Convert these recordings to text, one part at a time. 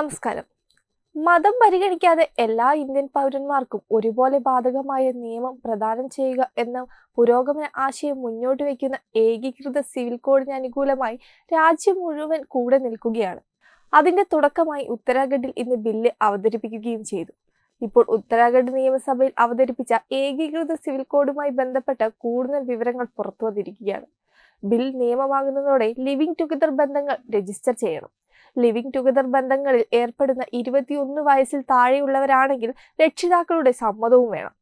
നമസ്കാരം. മതം പരിഗണിക്കാതെ എല്ലാ ഇന്ത്യൻ പൗരന്മാർക്കും ഒരുപോലെ ബാധകമായ നിയമം പ്രദാനം ചെയ്യുക എന്ന പുരോഗമന ആശയം മുന്നോട്ട് വയ്ക്കുന്ന ഏകീകൃത സിവിൽ കോഡിന് അനുകൂലമായി രാജ്യം മുഴുവൻ കൂടെ നിൽക്കുകയാണ്. അതിന്റെ തുടക്കമായി ഉത്തരാഖണ്ഡിൽ ഇന്ന് ബില്ല് അവതരിപ്പിക്കുകയും ചെയ്തു. ഇപ്പോൾ ഉത്തരാഖണ്ഡ് നിയമസഭയിൽ അവതരിപ്പിച്ച ഏകീകൃത സിവിൽ കോഡുമായി ബന്ധപ്പെട്ട കൂടുതൽ വിവരങ്ങൾ പുറത്തു വന്നിരിക്കുകയാണ് ബിൽ നിയമമാകുന്നതോടെ ലിവിംഗ് ടുഗദർ ബന്ധങ്ങൾ രജിസ്റ്റർ ചെയ്യണം. ലിവിംഗ് ടുഗദർ ബന്ധങ്ങളിൽ ഏർപ്പെടുന്ന ഇരുപത്തിയൊന്ന് വയസ്സിൽ താഴെയുള്ളവരാണെങ്കിൽ രക്ഷിതാക്കളുടെ സമ്മതവും വേണം.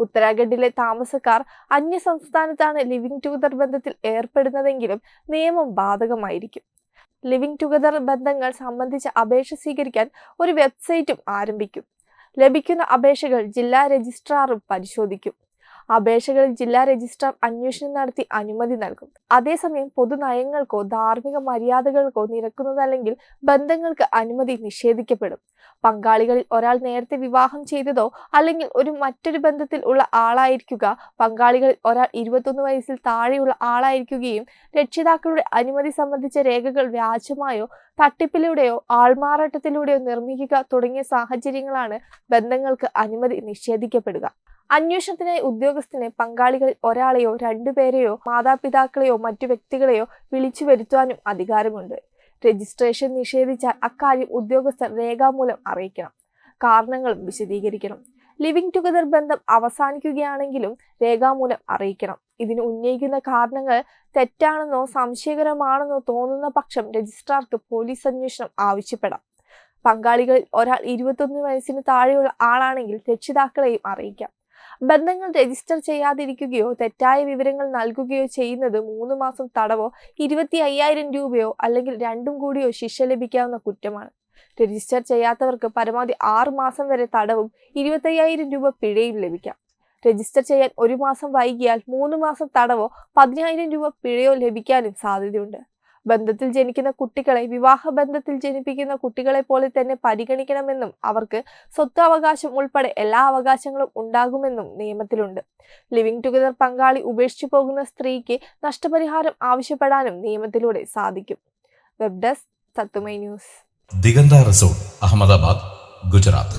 ഉത്തരാഖണ്ഡിലെ താമസക്കാർ അന്യ സംസ്ഥാനത്താണ് ലിവിംഗ് ടുഗദർ ബന്ധത്തിൽ ഏർപ്പെടുന്നതെങ്കിലും നിയമം ബാധകമായിരിക്കും. ലിവിംഗ് ടുഗദർ ബന്ധങ്ങൾ സംബന്ധിച്ച അപേക്ഷ സ്വീകരിക്കാൻ ഒരു വെബ്സൈറ്റും ആരംഭിക്കും. ലഭിക്കുന്ന അപേക്ഷകൾ ജില്ലാ രജിസ്ട്രാറും പരിശോധിക്കും. അപേക്ഷകളിൽ ജില്ലാ രജിസ്ട്രാർ അന്വേഷണം നടത്തി അനുമതി നൽകും. അതേസമയം പൊതുനയങ്ങൾക്കോ ധാർമ്മിക മര്യാദകൾക്കോ നിരക്കുന്നതല്ലെങ്കിൽ ബന്ധങ്ങൾക്ക് അനുമതി നിഷേധിക്കപ്പെടും. പങ്കാളികളിൽ ഒരാൾ നേരത്തെ വിവാഹം ചെയ്തതോ അല്ലെങ്കിൽ ഒരു മറ്റൊരു ബന്ധത്തിൽ ഉള്ള ആളായിരിക്കുക പങ്കാളികളിൽ ഒരാൾ ഇരുപത്തൊന്ന് വയസ്സിൽ താഴെയുള്ള ആളായിരിക്കുകയും രക്ഷിതാക്കളുടെ അനുമതി സംബന്ധിച്ച രേഖകൾ വ്യാജമായോ തട്ടിപ്പിലൂടെയോ ആൾമാറാട്ടത്തിലൂടെയോ നിർമ്മിക്കുക തുടങ്ങിയ സാഹചര്യങ്ങളാണ് ബന്ധങ്ങൾക്ക് അനുമതി നിഷേധിക്കപ്പെടുക. അന്വേഷണത്തിനായി ഉദ്യോഗസ്ഥനെ പങ്കാളികളിൽ ഒരാളെയോ രണ്ടുപേരെയോ മാതാപിതാക്കളെയോ മറ്റു വ്യക്തികളെയോ വിളിച്ചു വരുത്തുവാനും അധികാരമുണ്ട്. രജിസ്ട്രേഷൻ നിഷേധിച്ചാൽ അക്കാര്യം ഉദ്യോഗസ്ഥർ രേഖാമൂലം അറിയിക്കണം. കാരണങ്ങളും വിശദീകരിക്കണം. ലിവിംഗ് ടുഗദർ ബന്ധം അവസാനിക്കുകയാണെങ്കിലും രേഖാമൂലം അറിയിക്കണം. ഇതിന് ഉന്നയിക്കുന്ന കാരണങ്ങൾ തെറ്റാണെന്നോ സംശയകരമാണെന്നോ തോന്നുന്ന പക്ഷം രജിസ്ട്രാർക്ക് പോലീസ് അന്വേഷണം ആവശ്യപ്പെടാം. പങ്കാളികളിൽ ഒരാൾ ഇരുപത്തൊന്ന് വയസ്സിന് താഴെയുള്ള ആളാണെങ്കിൽ രക്ഷിതാക്കളെയും അറിയിക്കാം. ബന്ധങ്ങൾ രജിസ്റ്റർ ചെയ്യാതിരിക്കുകയോ തെറ്റായ വിവരങ്ങൾ നൽകുകയോ ചെയ്യുന്നത് മൂന്ന് മാസം തടവോ ഇരുപത്തി അയ്യായിരം രൂപയോ അല്ലെങ്കിൽ രണ്ടും കൂടിയോ ശിക്ഷ ലഭിക്കാവുന്ന കുറ്റമാണ്. രജിസ്റ്റർ ചെയ്യാത്തവർക്ക് പരമാവധി ആറ് മാസം വരെ തടവും ഇരുപത്തയ്യായിരം രൂപ പിഴയും ലഭിക്കാം. രജിസ്റ്റർ ചെയ്യാൻ ഒരു മാസം വൈകിയാൽ മൂന്ന് മാസം തടവോ പതിനായിരം രൂപ പിഴയോ ലഭിക്കാനും സാധ്യതയുണ്ട്. ബന്ധത്തിൽ ജനിക്കുന്ന കുട്ടികളെ വിവാഹ ബന്ധത്തിൽ ജനിപ്പിക്കുന്ന കുട്ടികളെ പോലെ തന്നെ പരിഗണിക്കണമെന്നും അവർക്ക് സ്വത്തവകാശം ഉൾപ്പെടെ എല്ലാ അവകാശങ്ങളും ഉണ്ടാകുമെന്നും നിയമത്തിലുണ്ട്. ലിവിംഗ് ടുഗദർ പങ്കാളി ഉപേക്ഷിച്ചു പോകുന്ന സ്ത്രീക്ക് നഷ്ടപരിഹാരം ആവശ്യപ്പെടാനും നിയമത്തിലൂടെ സാധിക്കും. വെബ് ഡെസ്ക് തത്തുമൈ ന്യൂസ് ദിഗന്ത റിസോർട്ട് അഹമ്മദാബാദ് ഗുജറാത്ത്.